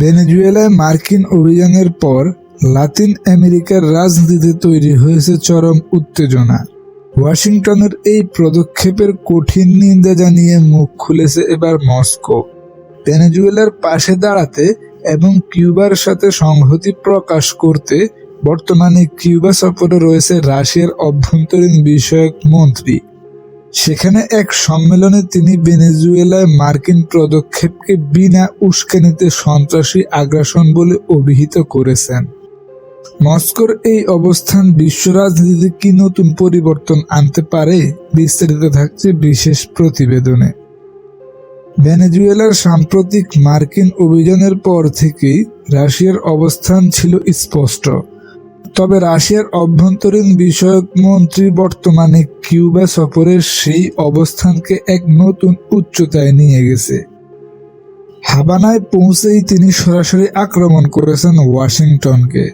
ভেনেজুয়েলায় মার্কিন অভিযানের পর লাতিন আমেরিকার রাজনীতিতে তৈরি হয়েছে চরম উত্তেজনা। ওয়াশিংটনের এই পদক্ষেপের কঠিন নিন্দা জানিয়ে মুখ খুলেছে এবার মস্কো। ভেনেজুয়েলার পাশে দাঁড়াতে এবং কিউবার সাথে সংহতি প্রকাশ করতে বর্তমানে কিউবা সফরে রয়েছে রাশিয়ার অভ্যন্তরীণ বিষয়ক মন্ত্রী। সেখানে এক সম্মেলনে তিনি ভেনেজুয়েলায় মার্কিন পদক্ষেপকে বিনা উস্কানিতে সন্ত্রাসী আগ্রাসন বলে অভিহিত করেছেন। মস্কোর এই অবস্থান বিশ্ব রাজনীতিতে কি নতুন পরিবর্তন আনতে পারে বিস্তারিত থাকছে বিশেষ প্রতিবেদনে। ভেনেজুয়েলার সাম্প্রতিক মার্কিন অভিযানের পর থেকেই রাশিয়ার অবস্থান ছিল স্পষ্ট। তবে রাশিয়ার অভ্যন্তরীণ বিষয়ক মন্ত্রী বর্তমানে কিউবা সফরের সেই অবস্থানকে এক নতুন উচ্চতায় নিয়ে গেছে। হাবানায় পৌঁছেই তিনি সরাসরি আক্রমণ করেছেন ওয়াশিংটনকে।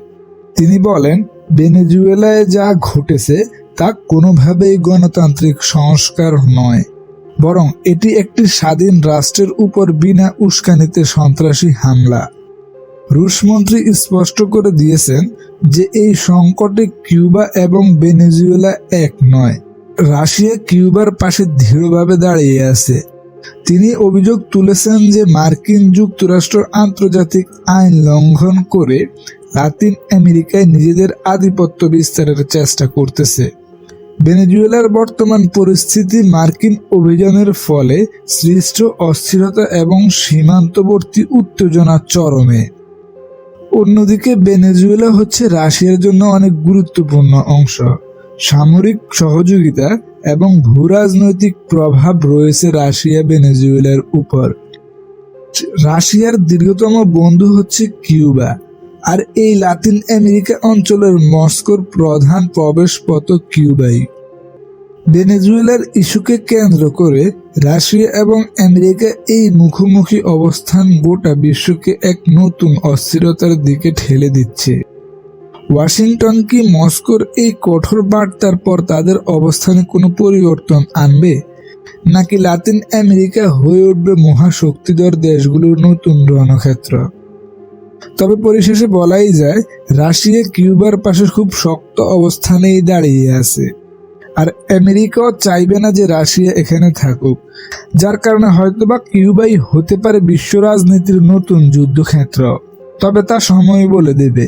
তিনি বলেন, ভেনেজুয়েলায় যা ঘটেছে তা কোনোভাবেই গণতান্ত্রিক সংস্কার নয়, বরং এটি একটি স্বাধীন রাষ্ট্রের উপর বিনা উস্কানিতে সন্ত্রাসী হামলা। রুশ মন্ত্রী স্পষ্ট করে দিয়েছেন যে এই সংকটে কিউবা এবং ভেনেজুয়েলা এক নয়। রাশিয়া কিউবার পাশে দৃঢ়ভাবে দাঁড়িয়ে আছে। তিনি অভিযোগ তুলেছেন যে মার্কিন যুক্তরাষ্ট্র আন্তর্জাতিক আইন লঙ্ঘন করে লাতিন আমেরিকায় নিজেদের আধিপত্য বিস্তারের চেষ্টা করতেছে। ভেনেজুয়েলার বর্তমান পরিস্থিতি মার্কিন অভিযানের ফলে সৃষ্ট অস্থিরতা এবং সীমান্তবর্তী উত্তেজনা চরমে। অন্যদিকে ভেনেজুয়েলা হচ্ছে রাশিয়ার জন্য অনেক গুরুত্বপূর্ণ অংশ। সামরিক সহযোগিতা এবং ভূরাজনৈতিক প্রভাব রয়েছে রাশিয়া ভেনেজুয়েলার উপর। রাশিয়ার দীর্ঘতম বন্ধু হচ্ছে কিউবা, আর এই লাতিন আমেরিকা অঞ্চলের মস্কোর প্রধান প্রবেশপথ কিউবাই। ভেনেজুয়েলার ইস্যুকে কেন্দ্র করে রাশিয়া এবং আমেরিকা এই মুখোমুখি অবস্থান গোটা বিশ্বকে এক নতুন অস্থিরতার দিকে ঠেলে দিচ্ছে। ওয়াশিংটন কি মস্কোর এই কঠোর বার্তার পর তাদের অবস্থানে কোনো পরিবর্তন আনবে? নাকি লাতিন আমেরিকা হয়ে উঠবে মহাশক্তিধর দেশগুলোর নতুন রণক্ষেত্র? তবে পরিশেষে বলাই যায়, রাশিয়া কিউবার পাশে খুব শক্ত অবস্থানেই দাঁড়িয়ে আছে। আর আমেরিকাও চাইবে না যে রাশিয়া এখানে থাকুক। যার কারণে হয়তোবা কিউবাই হতে পারে বিশ্ব রাজনীতির নতুন যুদ্ধক্ষেত্র। তবে তা সময় বলে দেবে।